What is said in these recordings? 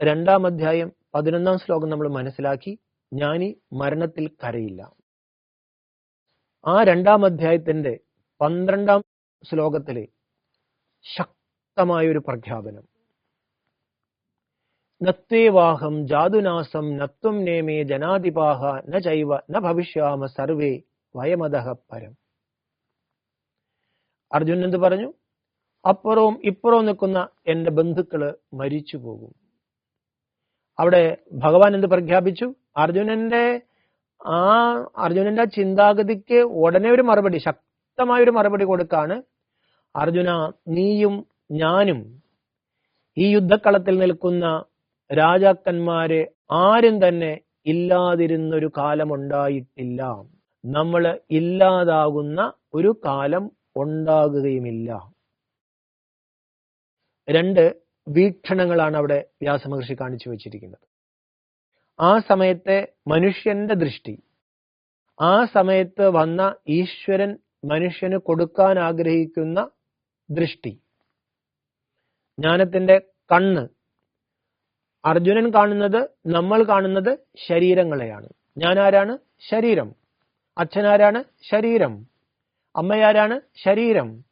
രണ്ടാം അധ്യായം പതിനൊന്നാം ശ്ലോകം നമ്മൾ മനസ്സിലാക്കി. ജ്ഞാനി മരണത്തിൽ കരയില്ല. ആ രണ്ടാം അധ്യായത്തിന്റെ പന്ത്രണ്ടാം ശ്ലോകത്തിലെ ശക്തമായൊരു പ്രഖ്യാപനം. നത്വേവാഹം ജാതുനാസം നത്വം നേമേ ജനാധിപാഹ ന ചൈവ ന ഭവിഷ്യാമ സർവേ വയമതഹ പരം. അർജുനൻ എന്ത് പറഞ്ഞു? അപ്പുറവും ഇപ്പുറവും നിൽക്കുന്ന എന്റെ ബന്ധുക്കൾ മരിച്ചു പോകും അവിടെ ഭഗവാൻ എന്ത് പ്രഖ്യാപിച്ചു? അർജുനന്റെ ആ അർജുനന്റെ ചിന്താഗതിക്ക് ഉടനെ ഒരു മറുപടി ശക്തമായ ഒരു മറുപടി കൊടുക്കാണ്. അർജുന നീയും ഞാനും ഈ യുദ്ധക്കളത്തിൽ നിൽക്കുന്ന രാജാക്കന്മാരെ ആരും തന്നെ ഇല്ലാതിരുന്നൊരു കാലമുണ്ടായിട്ടില്ല. നമ്മൾ ഇല്ലാതാകുന്ന ഒരു കാലം ഉണ്ടാകുകയുമില്ല. രണ്ട് വീക്ഷണങ്ങളാണ് അവിടെ വ്യാസമഹർഷി കാണിച്ചു വച്ചിരിക്കുന്നത്. ആ സമയത്തെ മനുഷ്യന്റെ ദൃഷ്ടി ആ സമയത്ത് വന്ന ഈശ്വരൻ മനുഷ്യന് കൊടുക്കാൻ ആഗ്രഹിക്കുന്ന ദൃഷ്ടി ജ്ഞാനത്തിന്റെ കണ്ണ്. അർജുനൻ കാണുന്നത് നമ്മൾ കാണുന്നത് ശരീരങ്ങളെയാണ്. ഞാൻ ആരാണ് ശരീരം. അച്ഛനാരാണ്? ശരീരം. അമ്മയാരാണ്? ശരീരം.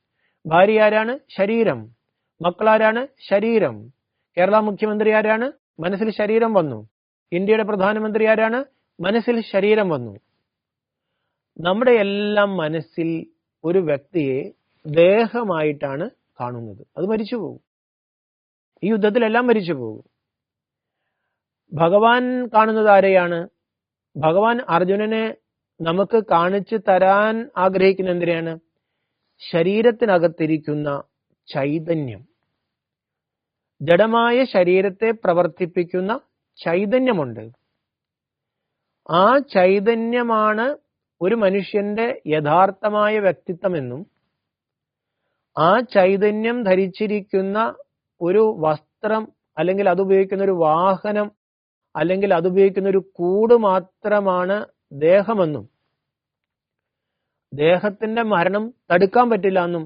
ഭാര്യ ആരാണ് ശരീരം. മക്കളാരാണ്? ശരീരം. കേരള മുഖ്യമന്ത്രി ആരാണ്? മനസ്സിൽ ശരീരം വന്നു. ഇന്ത്യയുടെ പ്രധാനമന്ത്രി ആരാണ്? മനസ്സിൽ ശരീരം വന്നു. നമ്മുടെ എല്ലാം മനസ്സിൽ ഒരു വ്യക്തിയെ ദേഹമായിട്ടാണ് കാണുന്നത്. അത് മരിച്ചു പോകും. ഈ യുദ്ധത്തിലെല്ലാം മരിച്ചു പോകും. ഭഗവാൻ കാണുന്നത് ആരെയാണ്? ഭഗവാൻ അർജുനനെ നമുക്ക് കാണിച്ചു തരാൻ ആഗ്രഹിക്കുന്ന എന്തിനാണ് ശരീരത്തിനകത്തിരിക്കുന്ന ചൈതന്യം. ജഡമായ ശരീരത്തെ പ്രവർത്തിപ്പിക്കുന്ന ചൈതന്യമുണ്ട്. ആ ചൈതന്യമാണ് ഒരു മനുഷ്യന്റെ യഥാർത്ഥമായ വ്യക്തിത്വമെന്നും ആ ചൈതന്യം ധരിച്ചിരിക്കുന്ന ഒരു വസ്ത്രം അല്ലെങ്കിൽ അതുപയോഗിക്കുന്ന ഒരു വാഹനം അല്ലെങ്കിൽ അതുപയോഗിക്കുന്ന ഒരു കൂട് മാത്രമാണ് ദേഹമെന്നും ദേഹത്തിന്റെ മരണം തടുക്കാൻ പറ്റില്ല എന്നും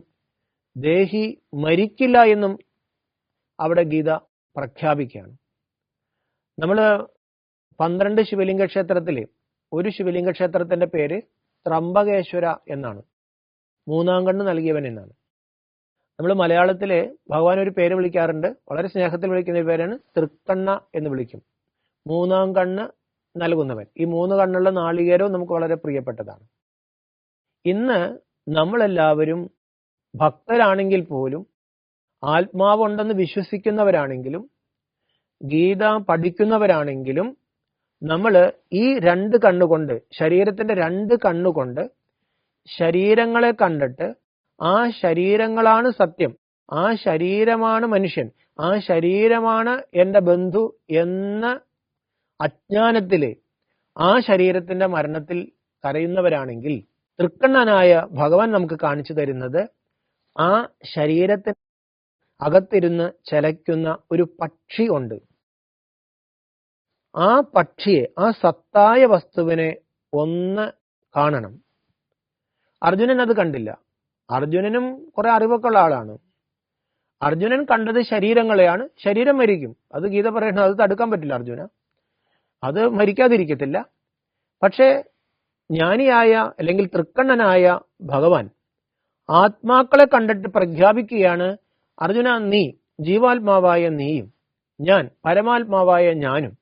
ദേഹി മരിക്കില്ല എന്നും അവിടെ ഗീത പ്രഖ്യാപിക്കുകയാണ്. നമ്മൾ പന്ത്രണ്ട് ശിവലിംഗ ക്ഷേത്രത്തിലെ ഒരു ശിവലിംഗ ക്ഷേത്രത്തിന്റെ പേര് ത്രംബകേശ്വര എന്നാണ്. മൂന്നാം കണ്ണ് നൽകിയവൻ എന്നാണ്. നമ്മൾ മലയാളത്തിലെ ഭഗവാൻ ഒരു പേര് വിളിക്കാറുണ്ട്. വളരെ സ്നേഹത്തിൽ വിളിക്കുന്ന ഒരു പേരാണ് തൃക്കണ്ണ എന്ന് വിളിക്കും. മൂന്നാം കണ്ണ് നൽകുന്നവൻ. ഈ മൂന്ന് കണ്ണുള്ള നാളികേരവും നമുക്ക് വളരെ പ്രിയപ്പെട്ടതാണ്. ഇന്ന് നമ്മളെല്ലാവരും ഭക്തരാണെങ്കിൽ പോലും ആത്മാവുണ്ടെന്ന് വിശ്വസിക്കുന്നവരാണെങ്കിലും ഗീത പഠിക്കുന്നവരാണെങ്കിലും നമ്മൾ ഈ രണ്ട് കണ്ണുകൊണ്ട് ശരീരത്തിന്റെ രണ്ട് കണ്ണുകൊണ്ട് ശരീരങ്ങളെ കണ്ടിട്ട് ആ ശരീരങ്ങളാണ് സത്യം ആ ശരീരമാണ് മനുഷ്യൻ ആ ശരീരമാണ് എന്റെ ബന്ധു എന്ന അജ്ഞാനത്തിൽ ആ ശരീരത്തിന്റെ മരണത്തിൽ കരയുന്നവരാണെങ്കിൽ തൃക്കണ്ണനായ ഭഗവാൻ നമുക്ക് കാണിച്ചു തരുന്നത് ആ ശരീരത്തിന് അകത്തിരുന്ന് ചലയ്ക്കുന്ന ഒരു പക്ഷി ഉണ്ട്. ആ പക്ഷിയെ ആ സത്തായ വസ്തുവിനെ ഒന്ന് കാണണം. അർജുനൻ അത് കണ്ടില്ല. അർജുനനും കുറെ അറിവൊക്കെ ഉള്ള ആളാണ്. അർജുനൻ കണ്ടത് ശരീരങ്ങളെയാണ്. ശരീരം മരിക്കും. അത് ഗീത പറയുന്നത് അത് തടുക്കാൻ പറ്റില്ല അർജുന. അത് മരിക്കാതിരിക്കത്തില്ല. പക്ഷേ ജ്ഞാനിയായ അല്ലെങ്കിൽ തൃക്കണ്ണനായ ഭഗവാൻ ആത്മാക്കളെ കണ്ടിട്ട് പ്രഖ്യാപിക്കുകയാണ് അർജുന നീ ജീവാത്മാവായ നീയും ഞാൻ പരമാത്മാവായ ഞാനും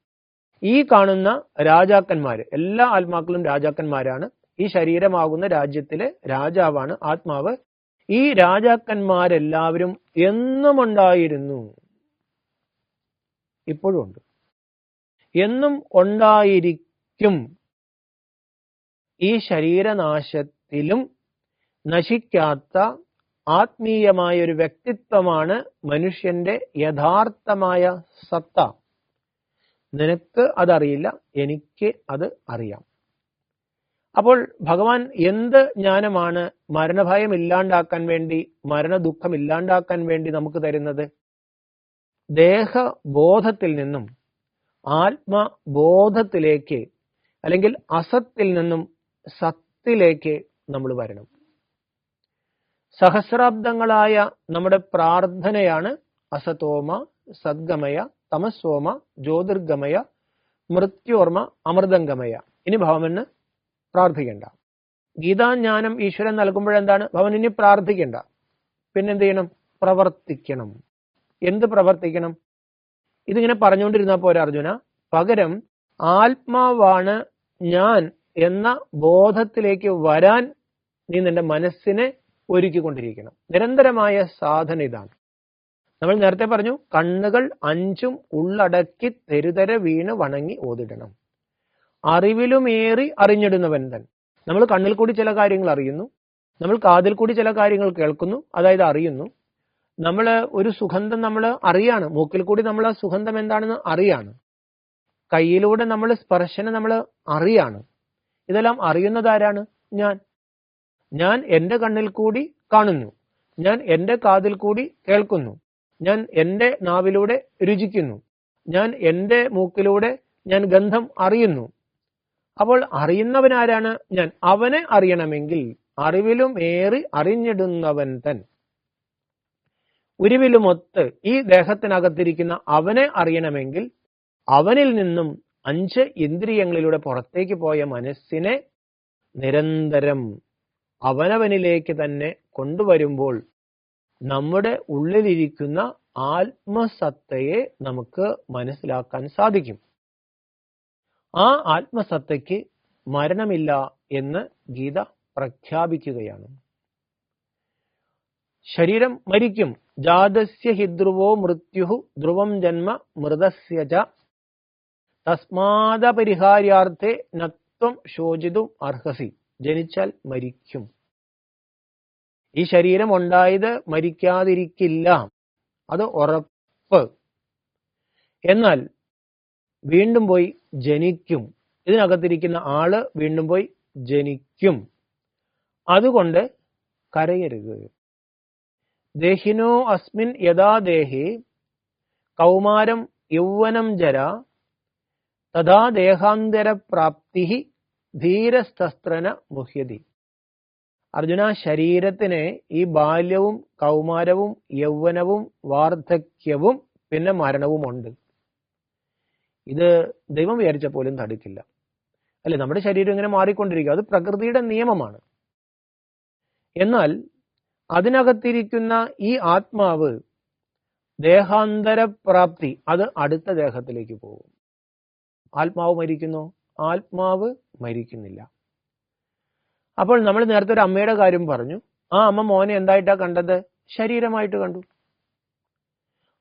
ഈ കാണുന്ന രാജാക്കന്മാര് എല്ലാ ആത്മാക്കളും രാജാക്കന്മാരാണ് ഈ ശരീരമാകുന്ന രാജ്യത്തിലെ രാജാവാണ് ആത്മാവ്. ഈ രാജാക്കന്മാരെല്ലാവരും എന്നും ഉണ്ടായിരുന്നു ഇപ്പോഴും ഉണ്ട്. എന്നും ഉണ്ടായിരിക്കും. ഈ ശരീരനാശത്തിലും നശിക്കാത്ത ആത്മീയമായ ഒരു വ്യക്തിത്വമാണ് മനുഷ്യന്റെ യഥാർത്ഥമായ സത്ത. നിനക്ക് അതറിയില്ല എനിക്ക് അത് അറിയാം. അപ്പോൾ ഭഗവാൻ എന്ത് ജ്ഞാനമാണ് മരണഭയം ഇല്ലാണ്ടാക്കാൻ വേണ്ടി മരണദുഃഖം ഇല്ലാണ്ടാക്കാൻ വേണ്ടി നമുക്ക് തരുന്നത്? ദേഹബോധത്തിൽ നിന്നും ആത്മബോധത്തിലേക്ക് അല്ലെങ്കിൽ അസത്തിൽ നിന്നും സത്തിലേക്ക് നമ്മൾ വരണം. സഹസ്രാബ്ദങ്ങളായ നമ്മുടെ പ്രാർത്ഥനയാണ് അസതോമ സദ്ഗമയ തമസ്സോമ ജ്യോതിർഗമയ മൃത്യോർമ അമൃതംഗമയ. ഇനി ഭവന് പ്രാർത്ഥിക്കേണ്ട. ഗീതാജ്ഞാനം ഈശ്വരൻ നൽകുമ്പോഴെന്താണ്? ഭവൻ ഇനി പ്രാർത്ഥിക്കേണ്ട. പിന്നെന്ത് ചെയ്യണം പ്രവർത്തിക്കണം. എന്ത് പ്രവർത്തിക്കണം? ഇതിങ്ങനെ പറഞ്ഞുകൊണ്ടിരുന്ന പോരാ അർജുന. പകരം ആത്മാവാണ് ഞാൻ എന്ന ബോധത്തിലേക്ക് വരാൻ നീ നിന്റെ മനസ്സിനെ ഒരുക്കിക്കൊണ്ടിരിക്കണം. നിരന്തരമായ സാധന ഇതാണ്. നമ്മൾ നേരത്തെ പറഞ്ഞു കണ്ണുകൾ അഞ്ചും ഉള്ളടക്കി തെരുതര വീണ് വണങ്ങി ഓതിടണം. അറിവിലുമേറി അറിഞ്ഞിടുന്നവൻ തൻ. നമ്മൾ കണ്ണിൽ കൂടി ചില കാര്യങ്ങൾ അറിയുന്നു. നമ്മൾ കാതിൽ കൂടി ചില കാര്യങ്ങൾ കേൾക്കുന്നു അതായത് അറിയുന്നു. നമ്മൾ ഒരു സുഗന്ധം നമ്മൾ അറിയാണ്. മൂക്കിൽ കൂടി നമ്മൾ ആ സുഗന്ധം എന്താണെന്ന് അറിയാണ്. കയ്യിലൂടെ നമ്മൾ സ്പർശനം നമ്മൾ അറിയാണ്. ഇതെല്ലാം അറിയുന്നത് ആരാണ്? ഞാൻ. ഞാൻ എന്റെ കണ്ണിൽ കൂടി കാണുന്നു. ഞാൻ എന്റെ കാതിൽ കൂടി കേൾക്കുന്നു. ഞാൻ എന്റെ നാവിലൂടെ രുചിക്കുന്നു. ഞാൻ എന്റെ മൂക്കിലൂടെ ഞാൻ ഗന്ധം അറിയുന്നു. അപ്പോൾ അറിയുന്നവനാരാണ് ഞാൻ? അവനെ അറിയണമെങ്കിൽ അറിവിലും ഏറി അറിഞ്ഞിടുന്നവൻ തൻ. ഉരുവിലുമൊത്ത് ഈ ദേഹത്തിനകത്തിരിക്കുന്ന അവനെ അറിയണമെങ്കിൽ അവനിൽ നിന്നും അഞ്ച് ഇന്ദ്രിയങ്ങളിലൂടെ പുറത്തേക്ക് പോയ മനസ്സിനെ നിരന്തരം അവനവനിലേക്ക് തന്നെ കൊണ്ടുവരുമ്പോൾ നമ്മുടെ ഉള്ളിലിരിക്കുന്ന ആത്മസത്തയെ നമുക്ക് മനസ്സിലാക്കാൻ സാധിക്കും. ആ ആത്മസത്തയ്ക്ക് മരണമില്ല എന്ന് ഗീത പ്രഖ്യാപിക്കുകയാണ്. ശരീരം മരിക്കും. ജാതസ്യ ഹിദ്രുവോ മൃത്യു ധ്രുവം ജന്മ മൃതസ്യ തസ്മാദപരിഹാര്യാർത്ഥേ നത്വം ശോചിതും അർഹസി. ജനിച്ചാൽ മരിക്കും. ഈ ശരീരം ഉണ്ടായത് മരിക്കാതിരിക്കില്ല. അത് ഉറപ്പ്. എന്നാൽ വീണ്ടും പോയി ജനിക്കും. ഇതിനകത്തിരിക്കുന്ന ആൾ വീണ്ടും പോയി ജനിക്കും. അതുകൊണ്ട് കരയരുത്. ദേഹിനോ അസ്മിൻ യഥാ ദേഹി കൗമാരം യൗവനം ജര തഥാ ദേഹാന്തര പ്രാപ്തി ധീരസ്തസ്ത്രന മുഹ്യതി അർജുന ശരീരത്തിന് ഈ ബാല്യവും കൗമാരവും യൗവനവും വാർദ്ധക്യവും പിന്നെ മരണവും ഉണ്ട്. ഇത് ദൈവം വിചാരിച്ച പോലും തടുക്കില്ല. അല്ലെ? നമ്മുടെ ശരീരം ഇങ്ങനെ മാറിക്കൊണ്ടിരിക്കുക. അത് പ്രകൃതിയുടെ നിയമമാണ്. എന്നാൽ അതിനകത്തിരിക്കുന്ന ഈ ആത്മാവ് ദേഹാന്തരപ്രാപ്തി അത് അടുത്ത ദേഹത്തിലേക്ക് പോകും. ആത്മാവ് മരിക്കുന്നു. ആത്മാവ് മരിക്കുന്നില്ല. അപ്പോൾ നമ്മൾ നേരത്തെ ഒരു അമ്മയുടെ കാര്യം പറഞ്ഞു. ആ അമ്മ മോനെ എന്തായിട്ടാ കണ്ടത്? ശരീരമായിട്ട് കണ്ടു.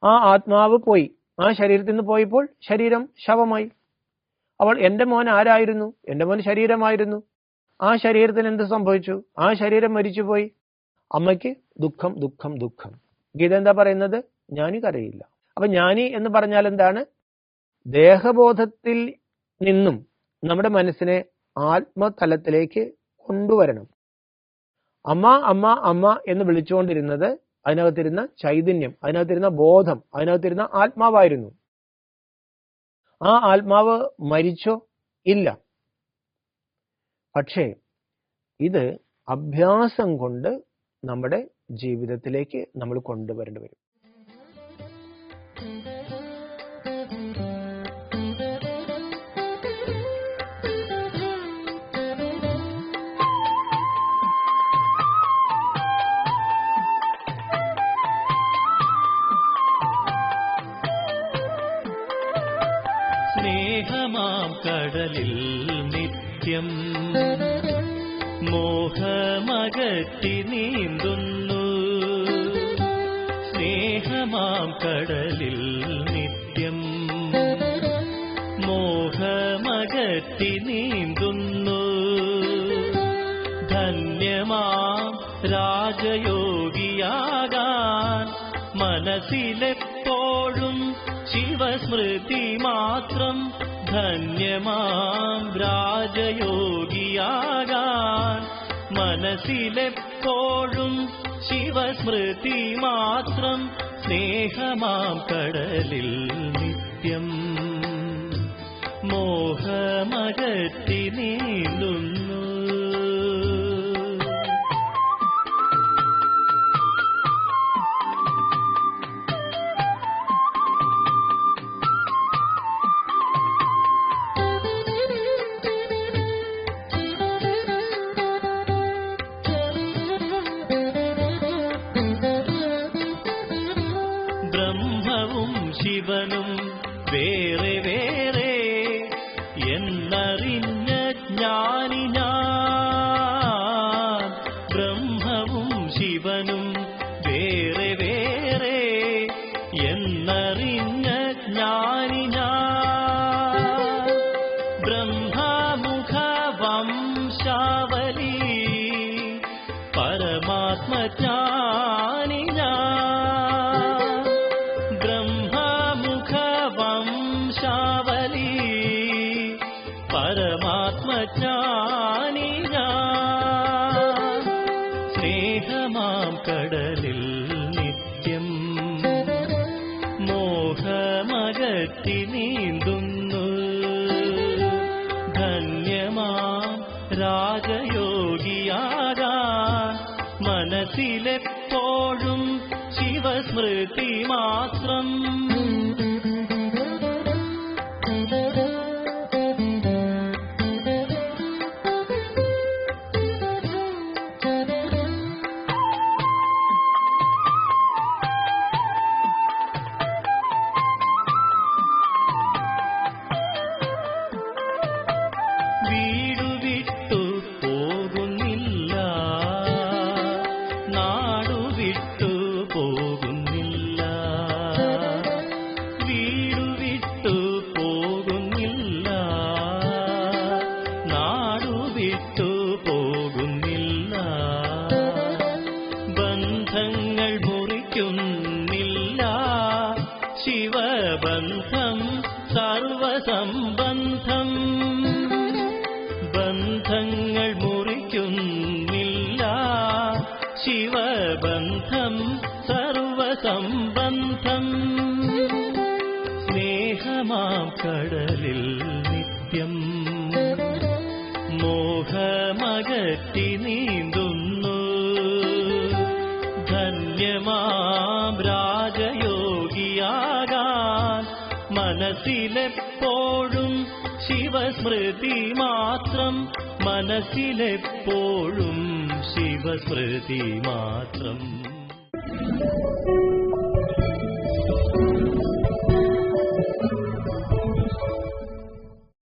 ആ ആത്മാവ് പോയി. ആ ശരീരത്തിൽ നിന്ന് പോയപ്പോൾ ശരീരം ശവമായി. അവൾ എന്റെ മോൻ ആരായിരുന്നു? എന്റെ മോൻ ശരീരമായിരുന്നു. ആ ശരീരത്തിന് എന്ത് സംഭവിച്ചു? ആ ശരീരം മരിച്ചുപോയി. അമ്മയ്ക്ക് ദുഃഖം ദുഃഖം ദുഃഖം. ഗീത എന്താ പറയുന്നത്? ജ്ഞാനി കരയില്ല. അപ്പൊ ജ്ഞാനി എന്ന് പറഞ്ഞാൽ എന്താണ്? ദേഹബോധത്തിൽ നിന്നും നമ്മുടെ മനസ്സിനെ ആത്മതലത്തിലേക്ക് കൊണ്ടുവരണം. അമ്മ അമ്മ അമ്മ എന്ന് വിളിച്ചുകൊണ്ടിരുന്നത് അതിനകത്തിരുന്ന ചൈതന്യം അതിനകത്തിരുന്ന ബോധം അതിനകത്തിരുന്ന ആത്മാവായിരുന്നു. ആ ആത്മാവ് മരിച്ചോ ഇല്ല. പക്ഷേ ഇത് അഭ്യാസം കൊണ്ട് നമ്മുടെ ജീവിതത്തിലേക്ക് നമ്മൾ കൊണ്ടുവരേണ്ടി വരും. സ്നേഹമാം കടലിൽ നിത്യം. മോഹമകറ്റി നീന്തുന്നു. സ്നേഹമാം കടലിൽ നിത്യം. മോഹമകറ്റി നീന്തുന്നു. ധന്യമാം രാജയോഗിയാകാൻ മനസ്സിലെപ്പോഴും ശിവസ്മൃതി മാത്രം ധന്യമാം രാജയോഗിയാകാൻ മനസ്സിലെപ്പോഴും ശിവസ്മൃതി മാത്രം സ്നേഹമാം കടലിൽ നിത്യം. മോഹമകത്തി നീന്തുന്നു வேறு வேறு രാജയോഗിയാകാൻ മനസ്സിലെപ്പോഴും ശിവസ്മൃതി മാത്രം. ശിവബന്ധം സർവസംബന്ധം. ബന്ധങ്ങൾ മുറിക്കുന്നില്ല ശിവബന്ധം സർവസംബന്ധം. സ്നേഹമാം കടലിൽ നിത്യം മോഹമകറ്റി നീന്തുന്നു. ധന്യമാം മനസ്സിലെപ്പോഴും ശിവസ്മൃതി മാത്രം. മനസ്സിലെപ്പോഴും ശിവസ്മൃതി മാത്രം.